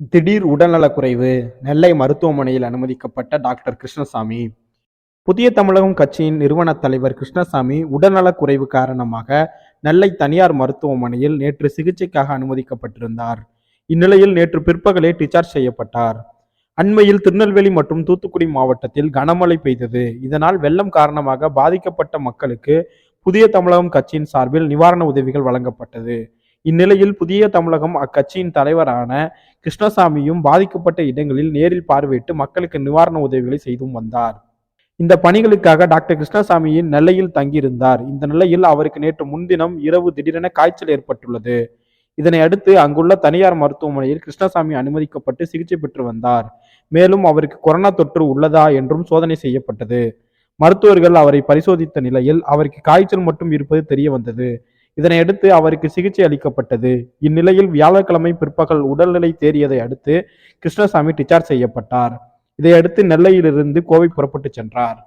திடீர் உடல்நலக்குறைவு நெல்லை மருத்துவமனையில் அனுமதிக்கப்பட்ட டாக்டர் கிருஷ்ணசாமி. புதிய தமிழகம் கட்சியின் நிறுவன தலைவர் கிருஷ்ணசாமி உடல்நலக்குறைவு காரணமாக நெல்லை தனியார் மருத்துவமனையில் நேற்று சிகிச்சைக்காக அனுமதிக்கப்பட்டிருந்தார். இந்நிலையில் நேற்று பிற்பகலே டிசார்ஜ் செய்யப்பட்டார். அண்மையில் திருநெல்வேலி மற்றும் தூத்துக்குடி மாவட்டத்தில் கனமழை பெய்தது. இதனால் வெள்ளம் காரணமாக பாதிக்கப்பட்ட மக்களுக்கு புதிய தமிழகம் கட்சியின் சார்பில் நிவாரண உதவிகள் வழங்கப்பட்டது. இந்நிலையில் புதிய தமிழகம் அக்கட்சியின் தலைவரான கிருஷ்ணசாமியும் பாதிக்கப்பட்ட இடங்களில் நேரில் பார்வையிட்டு மக்களுக்கு நிவாரண உதவிகளை செய்தும் வந்தார். இந்த பணிகளுக்காக டாக்டர் கிருஷ்ணசாமியின் நெல்லையில் தங்கியிருந்தார். இந்த நிலையில் அவருக்கு நேற்று முன்தினம் இரவு திடீரென காய்ச்சல் ஏற்பட்டுள்ளது. இதனை அடுத்து அங்குள்ள தனியார் மருத்துவமனையில் கிருஷ்ணசாமி அனுமதிக்கப்பட்டு சிகிச்சை பெற்று வந்தார். மேலும் அவருக்கு கொரோனா தொற்று உள்ளதா என்றும் சோதனை செய்யப்பட்டது. மருத்துவர்கள் அவரை பரிசோதித்த நிலையில் அவருக்கு காய்ச்சல் மட்டும் இருப்பது தெரிய வந்தது. இதனையடுத்து அவருக்கு சிகிச்சை அளிக்கப்பட்டது. இந்நிலையில் வியாழக்கிழமை பிற்பகல் உடல்நிலை தேறியதை அடுத்து கிருஷ்ணசாமி டிச்சார்ஜ் செய்யப்பட்டார். இதையடுத்து நெல்லையிலிருந்து கோவை புறப்பட்டு சென்றார்.